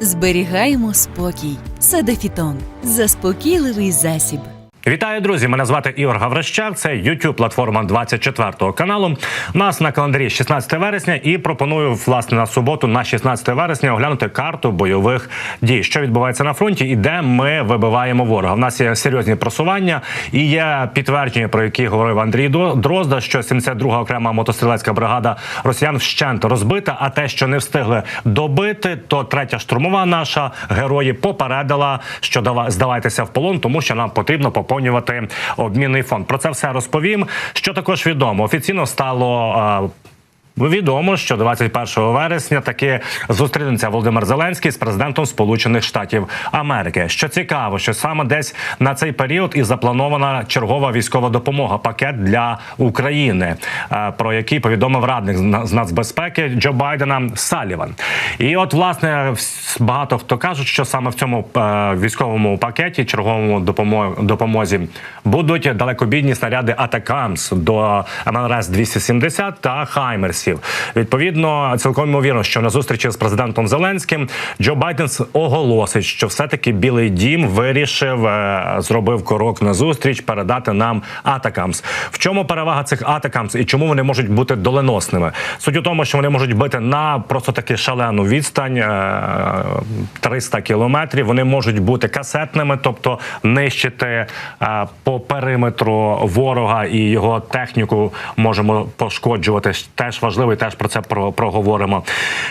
Зберігаємо спокій. Садефітон заспокійливий засіб. Вітаю, друзі! Мене звати Ігор Гаврищак. Це youtube платформа 24 каналу. У нас на календарі 16 вересня, і пропоную власне на суботу, на 16 вересня, оглянути карту бойових дій, що відбувається на фронті, і де ми вибиваємо ворога. У нас є серйозні просування і є підтвердження, про які говорив Андрій Дрозда, що 72-га окрема мотострілецька бригада росіян вщент розбита. А те, що не встигли добити, то третя штурмова наша герої попередила, що дава- здавайтеся в полон, тому що нам потрібно поповнювати обмінний фонд. Про це все розповім. Що також відомо офіційно стало. Відомо, що 21 вересня таки зустрінеться Володимир Зеленський з президентом Сполучених Штатів Америки. Що цікаво, що саме десь на цей період і запланована чергова військова допомога, пакет для України, е, про який повідомив радник з на- з нацбезпеки Джо Байдена Саліван. І от власне багато хто кажуть, що саме в цьому е, військовому пакеті, черговому допомо- допомозі, будуть далекобійні снаряди Атакамс до МЛРС 270 та Хаймерсів. Відповідно, цілком ймовірно, що на зустрічі з президентом Зеленським Джо Байден оголосить, що все-таки Білий Дім вирішив е, зробив крок на зустріч передати нам Атакамс. В чому перевага цих Атакамс і чому вони можуть бути доленосними? Суть у тому, що вони можуть бити на просто таки шалену відстань е, 300 кілометрів. Вони можуть бути касетними, тобто нищити е, по периметру ворога і його техніку можемо пошкоджувати. Теж важливо, і теж про це про- проговоримо.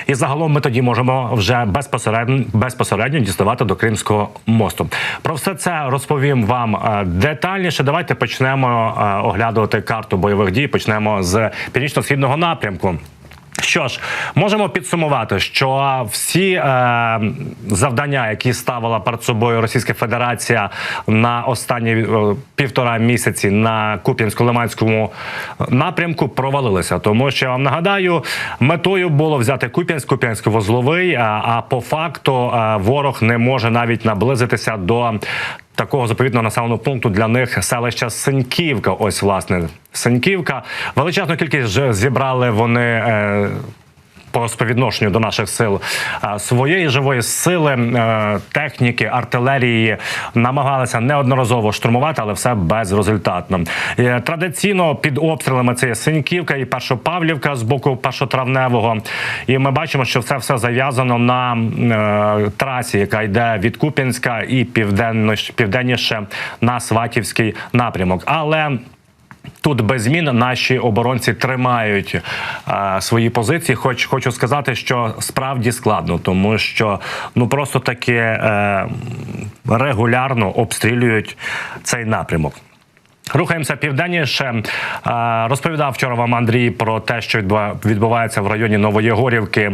І загалом ми тоді можемо вже безпосередньо безпосередньо діставати до Кримського мосту. Про все це розповім вам е, детальніше. Давайте почнемо е, оглядувати карту бойових дій. Почнемо з північно-східного напрямку. Що ж, можемо підсумувати, що всі е, завдання, які ставила перед собою Російська Федерація на останні е, півтора місяці на Куп'янсько-Лиманському напрямку, провалилися. Тому що я вам нагадаю, метою було взяти Куп'янськ, Куп'янськ-Вузловий, а, а по факту е, ворог не може навіть наблизитися до. Такого заповітного населеного пункту для них селища Синьківка. Ось власне Синьківка. Величезну кількість вже зібрали вони. Е, по співвідношенню до наших сил е, своєї живої сили, е, техніки, артилерії намагалися неодноразово штурмувати, але все безрезультатно. Е, Традиційно під обстрілами це є Синьківка і Першопавлівка з боку першотравневого. І ми бачимо, що це все зав'язано на трасі, яка йде від Куп'янська і південно південніше на Сватівський напрямок. Але Тут без змін наші оборонці тримають е, свої позиції. Хоч хочу сказати, що справді складно, тому що ну просто таки е, регулярно обстрілюють цей напрямок. Рухаємося південніше. Розповідав вчора вам Андрій про те, що відбувається в районі Новоєгорівки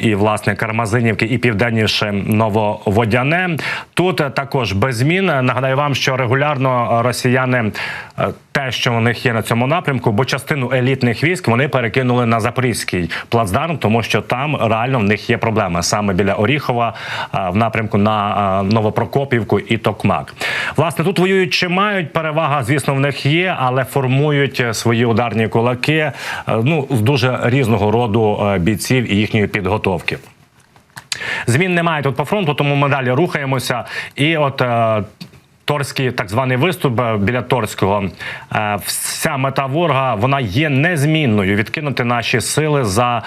і власне Кармазинівки, і південніше Нововодяне. Тут також без змін. Нагадаю вам, що регулярно росіяни те, що у них є на цьому напрямку, бо частину елітних військ вони перекинули на запорізький плацдарм, тому що там реально в них є проблеми саме біля Оріхова, в напрямку на Новопрокопівку і Токмак. Власне, тут воюють чи мають перевага, звісно, в них є, але формують е, свої ударні кулаки е, ну з дуже різного роду е, бійців і їхньої підготовки. Змін немає тут по фронту, тому ми далі рухаємося. І от Торський так званий виступ біля Торського. Вся мета ворога вона є незмінною. Відкинути наші сили за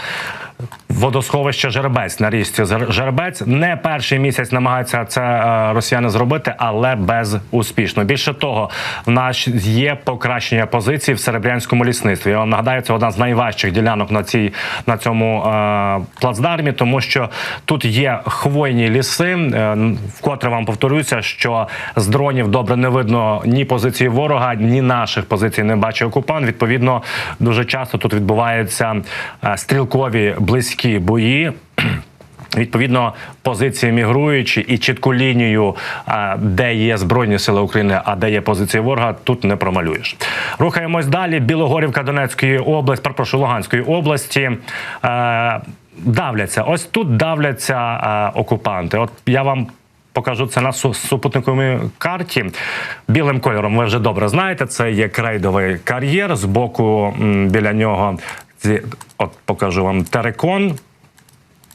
водосховище Жеребець на річці Жеребець. Не перший місяць намагаються це е, росіяни зробити, але безуспішно. Більше того, в нас є покращення позицій в серебрянському лісництві. Я вам нагадаю, це одна з найважчих ділянок на цій на цьому е, плацдармі, тому що тут є хвойні ліси. Е, вкотре вам повторюся, що з дронів добре не видно ні позиції ворога, ні наших позицій не бачить окупант. Відповідно, дуже часто тут відбуваються е, стрілкові близькі бої. Відповідно, позиції мігруючі і чітку лінію, е, де є збройні сили України, а де є позиції ворога, тут не промалюєш. Рухаємось далі. Білогорівка Донецької області, перепрошую, Луганської області. Е, Давляться. Ось тут давляться е, окупанти. От я вам покажу це на супутниковій карті. Білим кольором ви вже добре знаєте. Це є крейдовий кар'єр. З боку біля нього от покажу вам терекон.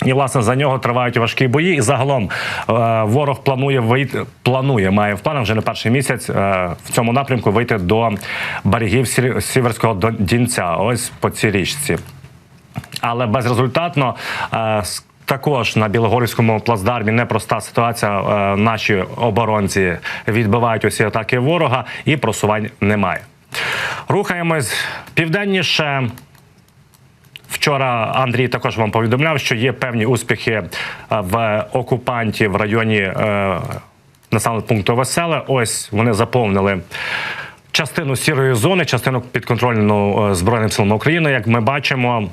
І власне за нього тривають важкі бої. І загалом е, ворог планує вийти, планує, має в планах вже не перший місяць е, в цьому напрямку вийти до берегів Сі- Сіверського Дінця. Ось по цій річці. Але безрезультатно. е, Також на Білогорському плацдармі непроста ситуація. Е, Наші оборонці відбивають усі атаки ворога, і просувань немає. Рухаємось південніше. Вчора Андрій також вам повідомляв, що є певні успіхи е, в окупантів в районі е, населеного пункту Веселе. Ось вони заповнили. Частину сірої зони, частину підконтрольну е, Збройним силам України, як ми бачимо,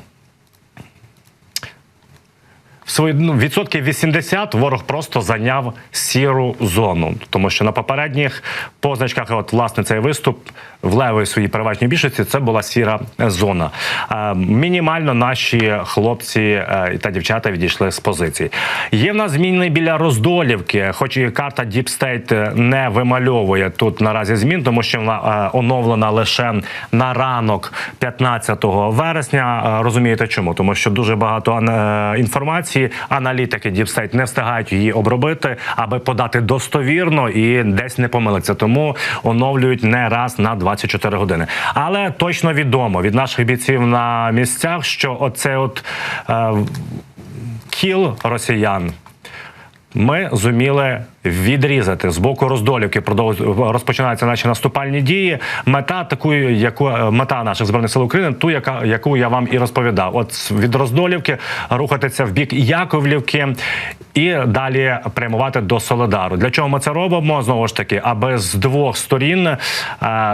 свої ну, відсотків 80 ворог просто зайняв сіру зону, тому що на попередніх позначках, от власне цей виступ в левої своїй переважній більшості, це була сіра зона. Е, мінімально наші хлопці е, та дівчата відійшли з позицій. Є в нас зміни біля Роздолівки, хоч і карта Deep State не вимальовує тут наразі змін, тому що вона е, оновлена лише на ранок 15 вересня. Е, Розумієте чому? Тому що дуже багато е, інформації аналітики Діпстейт не встигають її обробити, аби подати достовірно і десь не помилиться. Тому оновлюють не раз на 24 години. Але точно відомо від наших бійців на місцях, що оце от е, кіл росіян. Ми зуміли відрізати з боку роздолівки. Розпочинаються наші наступальні дії. Мета таку, яку мета наших збройних сил України, ту, яка яку я вам і розповідав. От від роздолівки рухатися в бік Яковлівки і далі прямувати до Соледару. Для чого ми це робимо? Знову ж таки, аби з двох сторін е,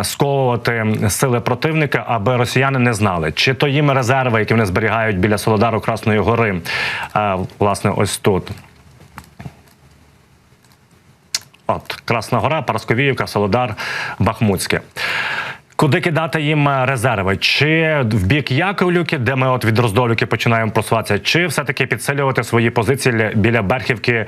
сковувати сили противника, аби росіяни не знали, чи то їм резерви, які вони зберігають біля Соледару Красної Гори, е, власне, ось тут. От Красна Гора, Парасковіївка, Солодар, Бахмутське. Куди кидати їм е, резерви? Чи в бік Яковлюки, де ми от від Роздолюки починаємо просуватися, чи все-таки підсилювати свої позиції біля Берхівки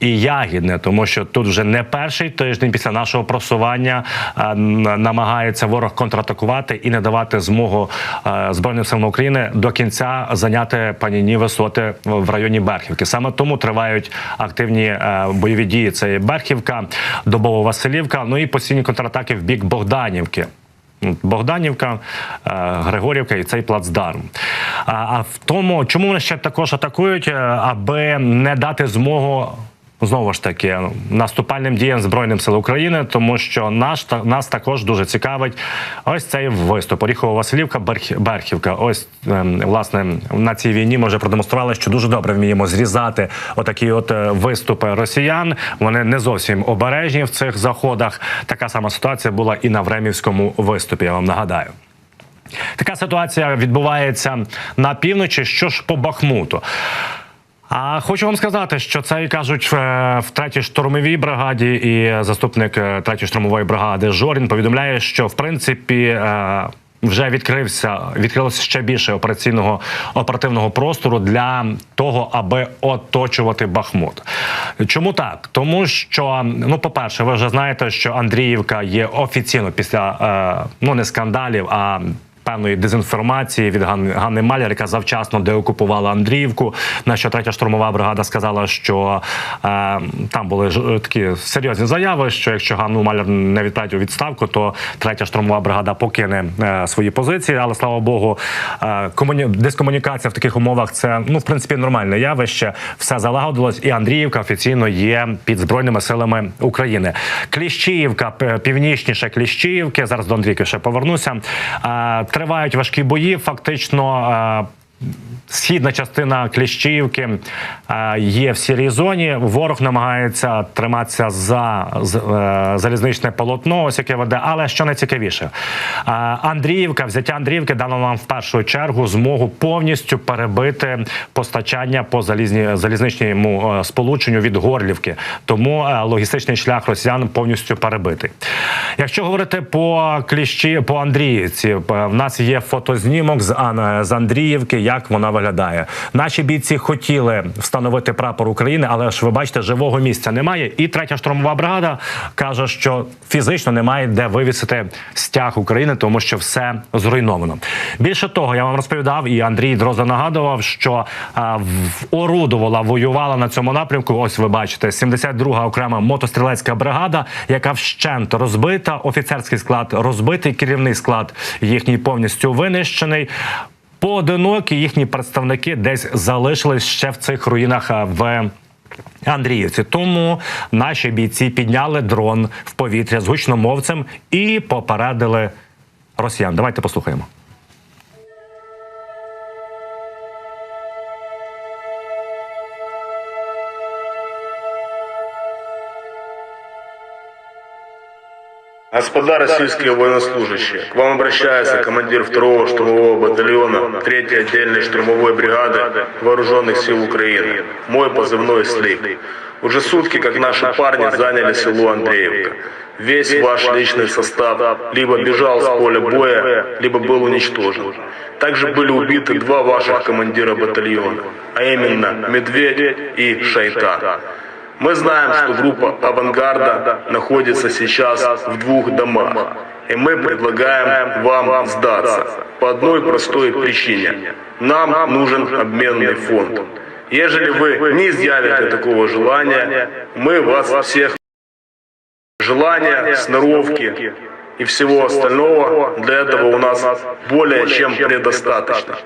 і Ягідне, тому що тут вже не перший тиждень після нашого просування е, намагається ворог контратакувати і не давати змогу е, Збройним силам України до кінця зайняти панівні висоти в районі Берхівки. Саме тому тривають активні бойові дії. Це і Берхівка, Добова Василівка, ну і постійні контратаки в бік Богданівки. Богданівка, е, Григорівка і цей плацдарм. А, в тому, чому вони ще також атакують, е, аби не дати змогу. Знову ж таки, наступальним діям Збройним сил України, тому що наш та- нас також дуже цікавить ось цей виступ. Оріхова Василівка, Берхівка. Ось ем, власне на цій війні ми вже продемонстрували, що дуже добре вміємо зрізати отакі от е, виступи росіян. Вони не зовсім обережні в цих заходах. Така сама ситуація була і на Времівському виступі. Я вам нагадаю. Така ситуація відбувається на півночі. Що ж по Бахмуту? А хочу вам сказати, що це кажуть е, в третій штурмовій бригаді, і заступник е, третьої штурмової бригади Жорін повідомляє, що в принципі. е, Вже відкрився відкрилося ще більше операційного оперативного простору для того, аби оточувати Бахмут. Чому так? Тому що, ну, по-перше, ви вже знаєте, що Андріївка є офіційно після ну не скандалів, а певної дезінформації від Ган- Ганни Маляр, яка завчасно деокупувала Андріївку. На що третя штурмова бригада сказала, що е, там були ж е, такі серйозні заяви, що якщо Ганну Маляр не відправить у відставку, то третя штурмова бригада покине е, свої позиції. Але слава Богу, е, комуні... дискомунікація в таких умовах це ну в принципі нормальне явище. Все залагодилось, і Андріївка офіційно є під збройними силами України. Кліщіївка, північніше Кліщіївки. Зараз до Андрійки ще повернуся. Е, Тривають важкі бої. Фактично. Східна частина Кліщіївки е, є в сірій зоні. Ворог намагається триматися за е, залізничне полотно, ось яке веде. Але що найцікавіше, е, Андріївка, взяття Андріївки дало нам в першу чергу змогу повністю перебити постачання по залізні залізничному сполученню від Горлівки. Тому логістичний шлях росіян повністю перебитий. Якщо говорити по кліщі по Андріївці, в нас є фотознімок з Андріївки. Як вона виглядає. Наші бійці хотіли встановити прапор України, але ж ви бачите, живого місця немає. І третя штурмова бригада каже, що фізично немає де вивісити стяг України, тому що все зруйновано. Більше того, я вам розповідав, і Андрій Дроза нагадував, що а, в орудувала, воювала на цьому напрямку. Ось ви бачите, 72-га окрема мотострілецька бригада, яка вщент розбита, офіцерський склад розбитий, керівний склад їхній повністю винищений. Поодинокі їхні представники десь залишились ще в цих руїнах в. Андріївці, тому наші бійці підняли дрон в повітря з гучномовцем і попередили росіян. Давайте послухаємо. Господа российские военнослужащие, к вам обращается командир 2-го штурмового батальона 3-й отдельной штурмовой бригады Вооруженных сил Украины. Мой позывной «Слив». Уже сутки, как наши парни заняли село Андреевка. Весь ваш личный состав либо бежал с поля боя, либо был уничтожен. Также были убиты два ваших командира батальона, а именно Медведь и Шайтан. Мы знаем, что группа авангарда находится сейчас в двух домах. И мы предлагаем вам сдаться. По одной простой причине. Нам нужен обменный фонд. Ежели вы не изъявите такого желания, мы вас всех желания, сноровки и всего остального для этого у нас более чем предостаточно.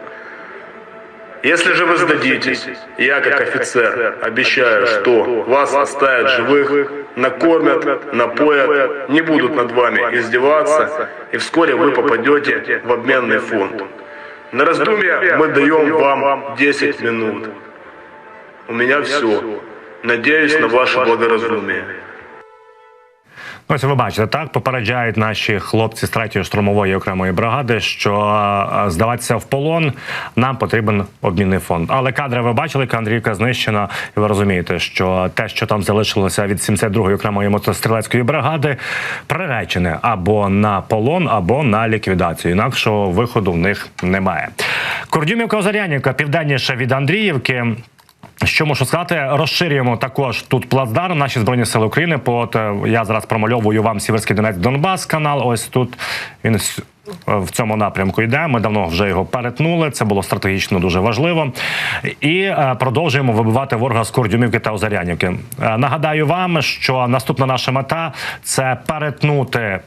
Если же вы сдадитесь, я как офицер обещаю, что вас оставят живых, накормят, напоят, не будут над вами издеваться, и вскоре вы попадете в обменный фонд. На раздумье мы даем вам 10 минут. У меня все. Надеюсь на ваше благоразумие. Ось ви бачите, так попереджають наші хлопці з третьої штурмової окремої бригади, що е, здаватися в полон нам потрібен обмінний фонд. Але кадри ви бачили, яка Андріївка знищена, і ви розумієте, що те, що там залишилося від 72-ї окремої мотострілецької бригади, приречене або на полон, або на ліквідацію. Інакшого виходу в них немає. Кордюмівка Озарянівка, південніше від Андріївки. Що можу сказати, розширюємо також тут плацдарм. Наші збройні сили України. По от е, я зараз промальовую вам Сіверський Донець Донбас канал. Ось тут він е, в цьому напрямку йде. Ми давно вже його перетнули. Це було стратегічно дуже важливо. І е, продовжуємо вибивати ворога з Курдюмівки та Озарянівки. Е, Нагадаю вам, що наступна наша мета це перетнути.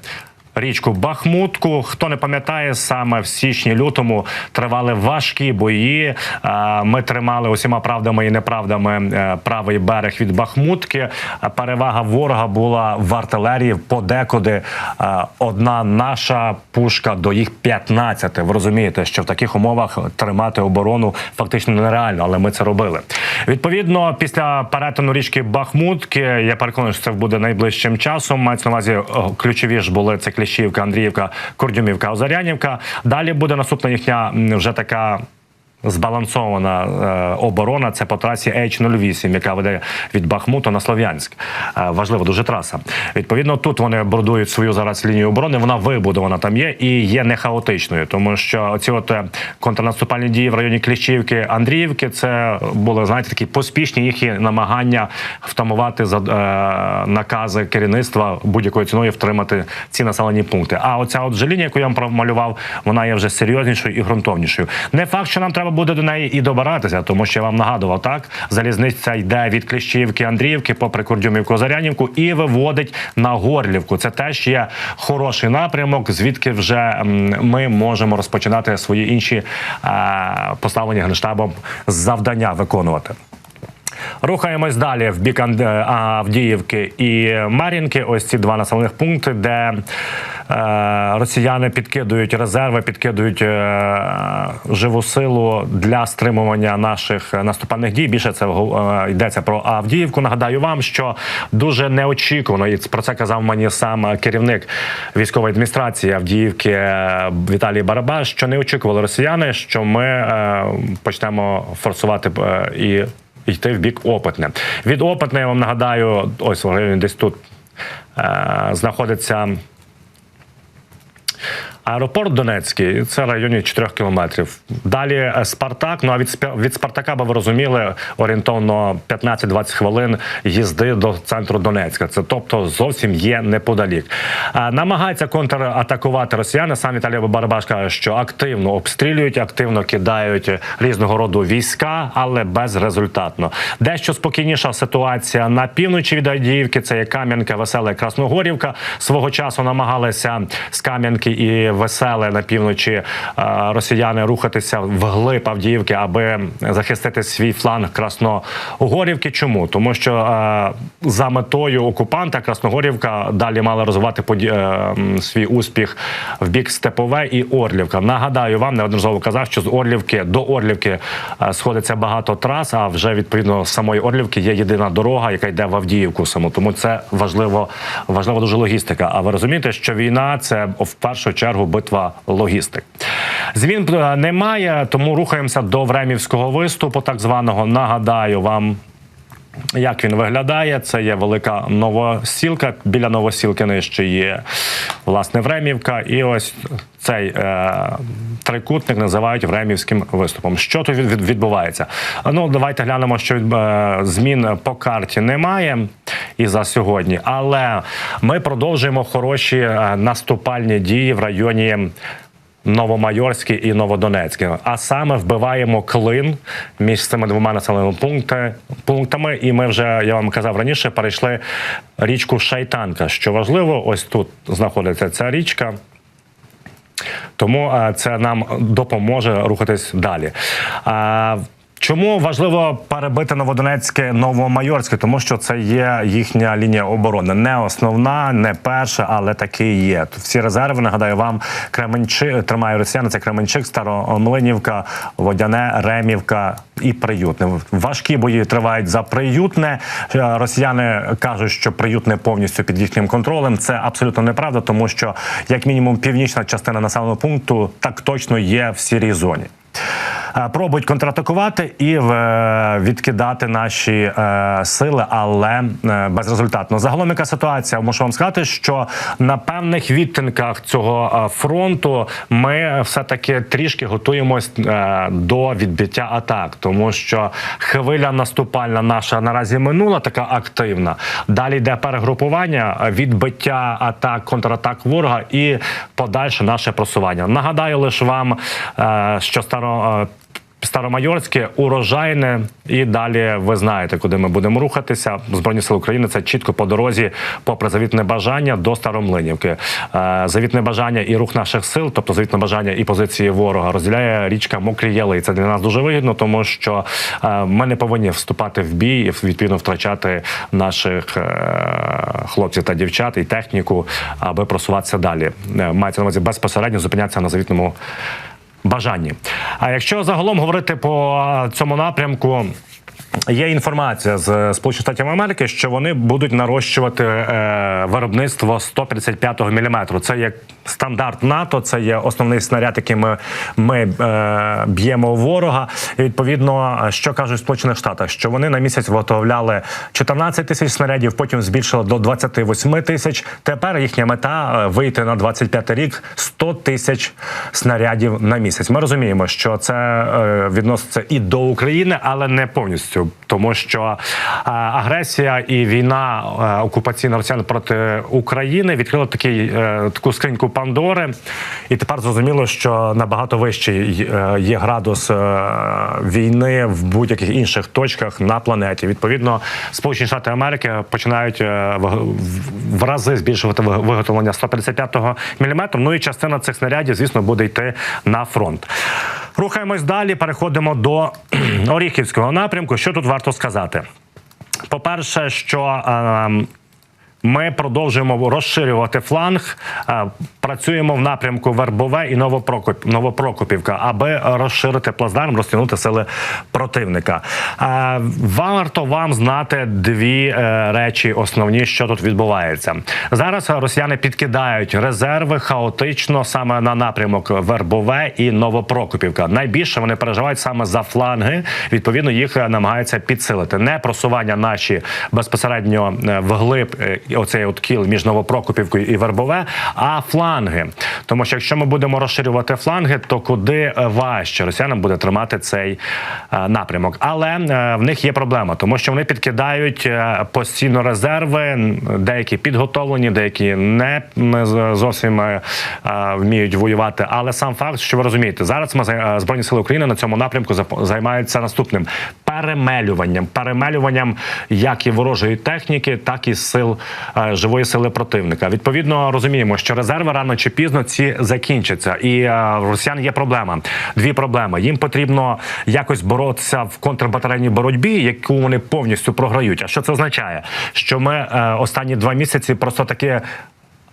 Річку Бахмутку. Хто не пам'ятає, саме в січні-лютому тривали важкі бої. Е, Ми тримали усіма правдами і неправдами е, правий берег від Бахмутки. Е, Перевага ворога була в артилерії подекуди. Одна наша пушка до їх 15. Ви розумієте, що в таких умовах тримати оборону фактично нереально, але ми це робили. Відповідно, після перетину річки Бахмутки, я переконаний, що це буде найближчим часом. Мається на увазі ключові ж були це Кліщівка, Андріївка, Кордюмівка, Озарянівка. Далі буде наступна їхня вже така. Збалансована е, оборона це по трасі H08, яка веде від Бахмуту на Слов'янськ. Е, важлива дуже траса. Відповідно, тут вони будують свою зараз лінію оборони. Вона вибудована там є і є не хаотичною, тому що ці от е, контрнаступальні дії в районі Кліщівки, Андріївки, це були знаєте такі поспішні їхні намагання втамувати за е, накази керівництва будь-якою ціною втримати ці населені пункти. А оця от же лінія, яку я вам промалював, вона є вже серйознішою і ґрунтовнішою. Не факт, що нам треба буде до неї і добиратися, тому що я вам нагадував так. Залізниця йде від Кліщівки, Андріївки, попри Курдюмівку, Зарянівку і виводить на Горлівку. Це теж є хороший напрямок, звідки вже ми можемо розпочинати свої інші поставлені генштабом завдання виконувати. Рухаємось далі в бік Анд- Авдіївки і Мар'їнки. Ось ці два населених пункти, де е, росіяни підкидують резерви, підкидують е, живу силу для стримування наших наступальних дій. Більше це е, йдеться про Авдіївку. Нагадаю вам, що дуже неочікувано, і про це казав мені сам керівник військової адміністрації Авдіївки е, Віталій Барабаш, що не очікували росіяни, що ми е, почнемо форсувати е, і йти в бік опитне. Від опитне, я вам нагадаю, ось він десь тут е, знаходиться Аеропорт Донецький це в районі 4 кілометрів. Далі е, Спартак. Ну а від від Спартака, би ви розуміли, орієнтовно 15-20 хвилин їзди до центру Донецька. Це тобто зовсім є неподалік. А, намагаються контратакувати росіяни. Сам Віталій Барабаш каже, що активно обстрілюють, активно кидають різного роду війська, але безрезультатно. Дещо спокійніша ситуація на півночі від Авдіївки. Це є Кам'янка, Веселе, Красногорівка. Свого часу намагалися з Кам'янки і Веселе на півночі е, росіяни рухатися вглиб Авдіївки, аби захистити свій фланг Красногорівки. Чому? Тому що е, за метою окупанта Красногорівка далі мала розвивати поді... е, свій успіх в бік Степове і Орлівка. Нагадаю вам, неодноразово казав, що з Орлівки до Орлівки сходиться багато трас. А вже відповідно з самої Орлівки є єдина дорога, яка йде в Авдіївку саму. Тому це важливо, важлива дуже логістика. А ви розумієте, що війна це в першу чергу битва логістик. Змін е, немає, тому рухаємося до Времівського виступу, так званого. Нагадаю вам. Як він виглядає? Це є велика новосілка. Біля новосілки нижче є власне Времівка. І ось цей е, трикутник називають Времівським виступом. Що тут від- від- відбувається? Ну, давайте глянемо, що від- е, змін по карті немає і за сьогодні. Але ми продовжуємо хороші е, наступальні дії в районі. Новомайорський і Новодонецький. А саме вбиваємо клин між цими двома населеними пунктами. І ми вже, я вам казав раніше, перейшли річку Шайтанка. Що важливо, ось тут знаходиться ця річка. Тому е, це нам допоможе рухатись далі. Чому важливо перебити Новодонецьке Новомайорське? Тому що це є їхня лінія оборони. Не основна, не перша, але таки є. Тут всі резерви, нагадаю вам, Кременчи тримає росіяни. Це Кременчик, Старомлинівка, Водяне, Ремівка і Приютне. Важкі бої тривають за приютне. Е, Росіяни кажуть, що приютне повністю під їхнім контролем. Це абсолютно неправда, тому що як мінімум північна частина населеного пункту так точно є в сірій зоні. Е, Пробують контратакувати і е, відкидати наші е, сили, але безрезультатно. Загалом яка ситуація? Можу вам сказати, що на певних відтинках цього фронту ми все таки трішки готуємось до відбиття атак, тому що хвиля наступальна наша наразі минула, така активна. Далі йде перегрупування, відбиття атак, контратак ворога і подальше наше просування. Нагадаю лише вам, що старо. Старомайорське, урожайне, і далі ви знаєте, куди ми будемо рухатися. Збройні сили України це чітко по дорозі, попри завітне бажання до Старомлинівки. Е, Завітне бажання і рух наших сил, тобто завітне бажання і позиції ворога, розділяє річка Мокрі Яли. І це для нас дуже вигідно, тому що е, ми не повинні вступати в бій і відповідно втрачати наших е, хлопців та дівчат і техніку, аби просуватися далі. Мається на увазі безпосередньо зупинятися на завітному бажанні. А якщо загалом говорити по е, цьому напрямку. Є інформація з Сполучених Штатів Америки, що вони будуть нарощувати е, виробництво 155-го міліметру. Це є стандарт НАТО, це є основний снаряд, яким ми, е, б'ємо ворога. І відповідно, що кажуть Сполучених Штатах, що вони на місяць виготовляли 14 тисяч снарядів, потім збільшили до 28 тисяч. Тепер їхня мета е, вийти на 25 рік 100 тисяч снарядів на місяць. Ми розуміємо, що це відноситься і до України, але не повністю, тому що е, агресія і війна е, окупаційна росіян проти України відкрила такий е, таку скриньку Пандори, і тепер зрозуміло, що набагато вищий є градус війни в будь-яких інших точках на планеті. Відповідно, Сполучені Штати Америки починають в, рази збільшувати ви- виготовлення 155-го міліметру. Ну і частина цих снарядів, звісно, буде йти на фронт. Рухаємось далі. Переходимо до Оріхівського напрямку. Що тут варто сказати? По-перше, що ем, ми продовжуємо розширювати фланг, е, працюємо в напрямку Вербове і Новопрокоп, Новопрокопівка, аби розширити плацдарм, розтягнути сили противника. Е, Варто вам знати дві е, речі основні, що тут відбувається. Зараз росіяни підкидають резерви хаотично саме на напрямок Вербове і Новопрокопівка. Найбільше вони переживають саме за фланги. Відповідно, їх намагаються підсилити. Не просування наші безпосередньо вглиб оцей от кіл між Новопрокопівкою і Вербове, а фланги. Тому що якщо ми будемо розширювати фланги, то куди е, важче росіянам буде тримати цей е, напрямок. Але е, в них є проблема, тому що вони підкидають постійно резерви, деякі підготовлені, деякі не зовсім вміють воювати. Але сам факт, що ви розумієте, зараз ми збройні сили України на цьому напрямку займаються наступним перемелюванням, перемелюванням як і ворожої техніки, так і сил живої сили противника. Відповідно, розуміємо, що резерви рано чи пізно ці закінчаться, і е, росіян є проблема. Дві проблеми. Їм потрібно якось боротися в контрбатарейній боротьбі, яку вони повністю програють. А що це означає? Що ми е, останні два місяці просто таки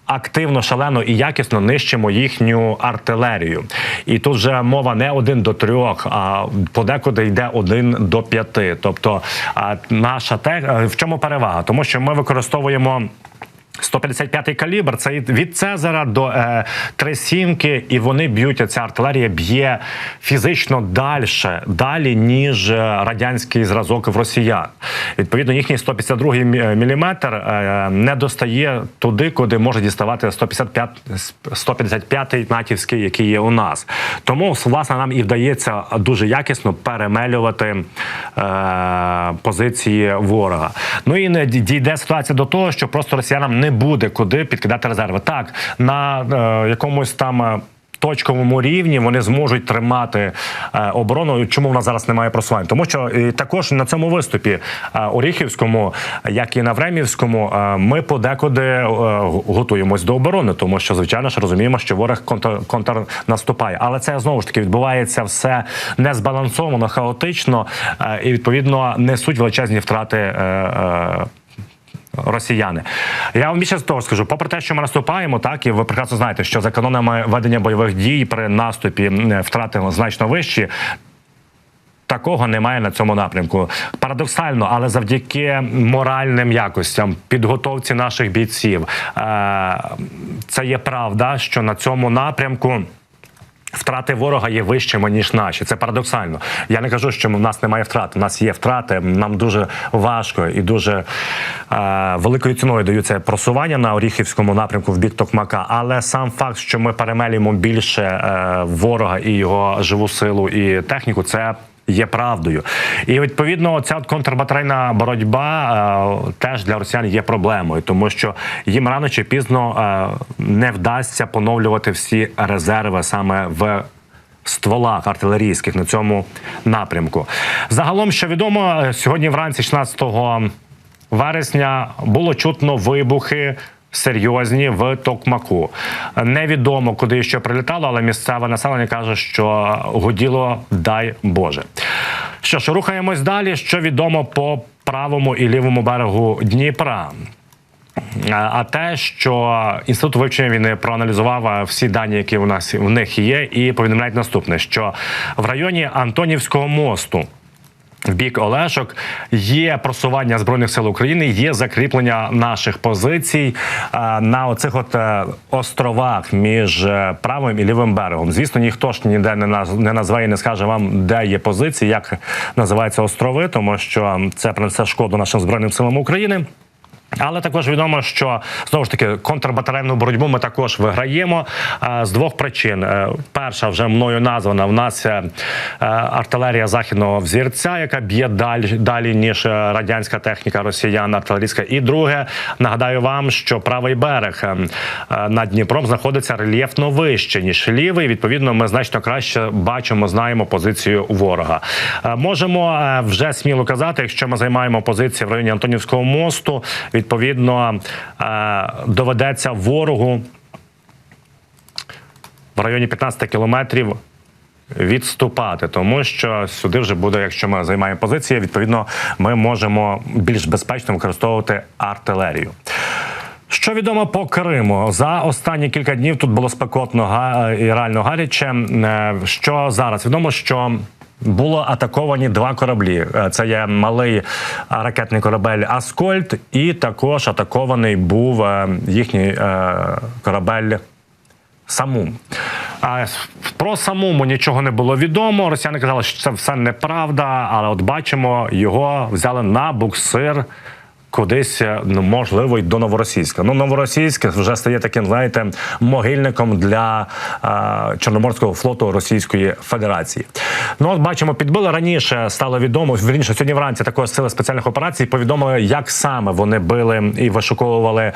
активно, шалено і якісно нищимо їхню артилерію. І тут вже мова не один до трьох, а подекуди йде один до п'яти. Тобто, наша тех... е, в чому перевага? Тому що ми використовуємо. 155-й калібр це від Цезара до е, Тресімки, і вони б'ють. Ця артилерія б'є фізично далі, далі ніж е, радянський зразок в росіян. Відповідно, їхній 152-й міліметр е, не достає туди, куди може діставати 155 155-й натівський, який є у нас. Тому власне нам і вдається дуже якісно перемелювати позиції ворога. Ну і не дійде ситуація до того, що просто росіянам не буде куди підкидати резерви. Так на е, якомусь там. е, Точковому рівні вони зможуть тримати е, оборону. Чому в нас зараз немає просувань? Тому що і також на цьому виступі е, Оріхівському, як і на Времівському, е, ми подекуди е, готуємось до оборони, тому що звичайно ж розуміємо, що ворог контр, контрнаступає. Але це знову ж таки відбувається все незбалансовано, хаотично е, і відповідно несуть величезні втрати. е, е, Росіяни, я вам більше з того скажу. Попри те, що ми наступаємо, так і ви прекрасно знаєте, що за канонами ведення бойових дій при наступі втрати значно вищі. Такого немає на цьому напрямку. Парадоксально, але завдяки моральним якостям, підготовці наших бійців, е, це є правда, що на цьому напрямку. Втрати ворога є вищими ніж наші. Це парадоксально. Я не кажу, що в нас немає втрат. У нас є втрати. Нам дуже важко і дуже е, великою ціною даються просування на Оріхівському напрямку в бік Токмака. Але сам факт, що ми перемелюємо більше е, ворога і його живу силу і техніку, це. Є правдою, і відповідно ця контрбатарейна боротьба е, теж для росіян є проблемою, тому що їм рано чи пізно е, не вдасться поновлювати всі резерви саме в стволах артилерійських на цьому напрямку. Загалом, що відомо, е, сьогодні вранці, 16 вересня, було чутно вибухи. Серйозні в Токмаку невідомо куди ще прилітало, але місцеве населення каже, що гуділо дай Боже. Що ж, рухаємось далі. Що відомо по правому і лівому берегу Дніпра. А те, що інститут вивчення війни проаналізував всі дані, які у нас в них є, і повідомляють наступне: що в районі Антонівського мосту. В бік Олешок є просування збройних сил України, є закріплення наших позицій е, на оцих от е, островах між е, правим і лівим берегом. Звісно, ніхто ж ніде не наз- не і не скаже вам, де є позиції, як називаються острови, тому що це принесе шкоду нашим збройним силам України. Але також відомо, що знову ж таки контрбатарейну боротьбу ми також виграємо е, з двох причин. Е, Перша вже мною названа в нас е, артилерія західного взірця, яка б'є далі, далі ніж радянська техніка росіян, артилерійська. І друге, нагадаю вам, що правий берег е, е, над Дніпром знаходиться рельєфно вище ніж лівий. Відповідно, ми значно краще бачимо, знаємо позицію ворога. Можемо вже сміло казати, якщо ми займаємо позиції в районі Антонівського мосту, відповідно е, доведеться ворогу в районі 15 кілометрів. Відступати, тому що сюди вже буде, якщо ми займаємо позиції, відповідно, ми можемо більш безпечно використовувати артилерію. Що відомо по Криму за останні кілька днів тут було спекотно і реально гаряче. Е, Що зараз відомо, що було атаковані два кораблі. Е, Це є малий ракетний корабель Аскольд, і також атакований був е, їхній е, корабель Самум. Про самому нічого не було відомо. Росіяни казали, що це все неправда, але от бачимо, його взяли на буксир кудись е, ну, можливо й до новоросійська. Ну новоросійськ вже стає таким, знаєте, могильником для е, Чорноморського флоту Російської Федерації. Ну от бачимо, підбили раніше. Стало відомо вірніше сьогодні вранці також сили спеціальних операцій повідомили, як саме вони били і вишуковували е,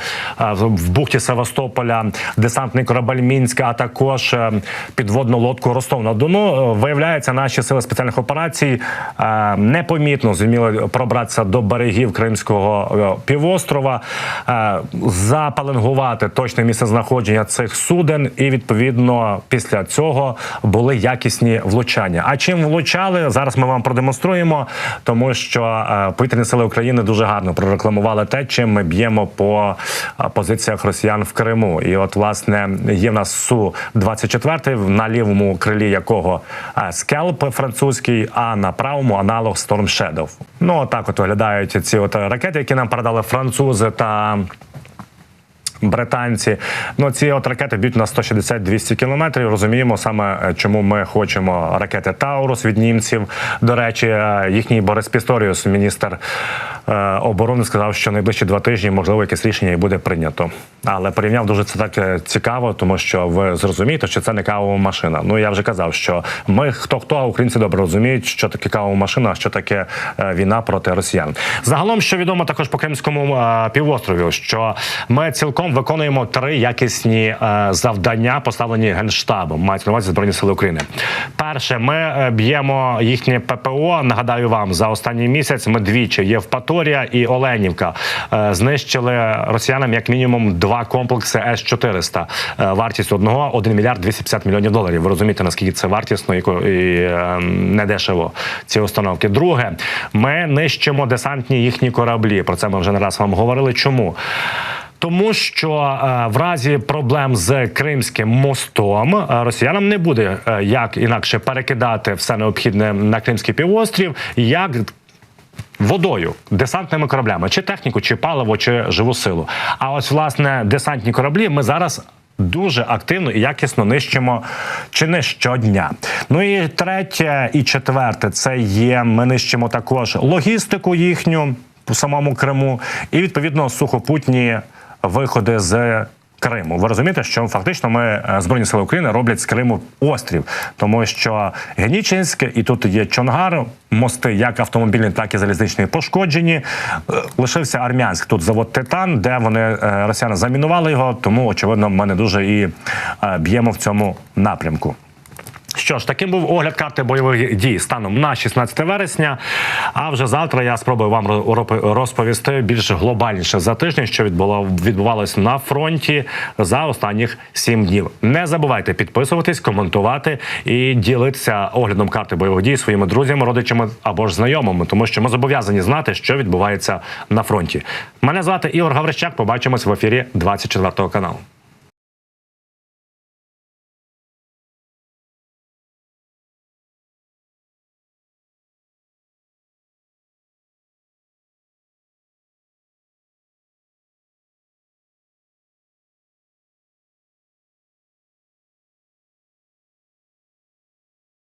в бухті Севастополя десантний корабель Мінськ, а також е, підводну лодку Ростов на Дону. Е, Виявляється, наші сили спеціальних операцій е, непомітно зуміли пробратися до берегів Кримського півострова, е, запаленгувати точне місце знаходження цих суден, і відповідно після цього були якісні влучання. А чим влучали зараз? Ми вам продемонструємо, тому що е, повітряні сили України дуже гарно прорекламували те, чим ми б'ємо по е, позиціях росіян в Криму. І от власне є в нас су 24 на лівому крилі якого е, скелп французький, а на правому аналог Storm Shadow. Ну отак от виглядають ці от ракети, які нам передали французи та британці. Ну ці от ракети б'ють на 160-200 кілометрів. Розуміємо саме, е, чому ми хочемо ракети Таурус від німців. До речі, е, їхній Борис Пісторіус, міністр оборони, сказав, що найближчі два тижні можливо якесь рішення і буде прийнято. Але порівняв дуже це так е, цікаво, тому що ви зрозумієте, що це не кавова машина. Ну я вже казав, що ми хто хто українці добре розуміють, що таке кавова машина, що таке е, війна проти росіян. Загалом, що відомо також по Кримському е, півострові, що ми цілком виконуємо три якісні е, завдання, поставлені генштабом. Мають на увазі збройні сили України. Перше, ми е, б'ємо їхнє ППО. Нагадаю вам, за останній місяць ми двічі Євпаторія і Оленівка е, знищили росіянам як мінімум два комплекси С 400 Вартість одного 1 мільярд 250 мільйонів доларів. Ви розумієте, наскільки це вартісно і, ко- е, недешево ці установки. Друге, ми нищимо десантні їхні кораблі. Про це ми вже не раз вам говорили. Чому? Тому що е, в разі проблем з Кримським мостом е, росіянам не буде е, як інакше перекидати все необхідне на Кримський півострів, як водою, десантними кораблями, чи техніку, чи паливо, чи живу силу. А ось власне десантні кораблі ми зараз. Дуже активно і якісно нищимо чи не щодня. Ну і третє і четверте це є. Ми нищимо також логістику їхню по самому Криму, і відповідно сухопутні виходи з Криму. Ви розумієте, що фактично ми е, збройні сили України роблять з Криму острів, тому що Генічинське і тут є Чонгар, мости, як автомобільні, так і залізничні, пошкоджені. Е, Лишився Армянськ. Тут завод Титан, де вони е, росіяни замінували його. Тому очевидно, ми не дуже і б'ємо в цьому напрямку. Що ж, таким був огляд карти бойових дій станом на 16 вересня. А вже завтра я спробую вам розповісти більш глобальніше за тиждень, що відбуло відбувалось на фронті за останніх сім днів. Не забувайте підписуватись, коментувати і ділитися оглядом карти бойових дій своїми друзями, родичами або ж знайомими, тому що ми зобов'язані знати, що відбувається на фронті. Мене звати Ігор Гаврищак. Побачимось в ефірі 24 каналу.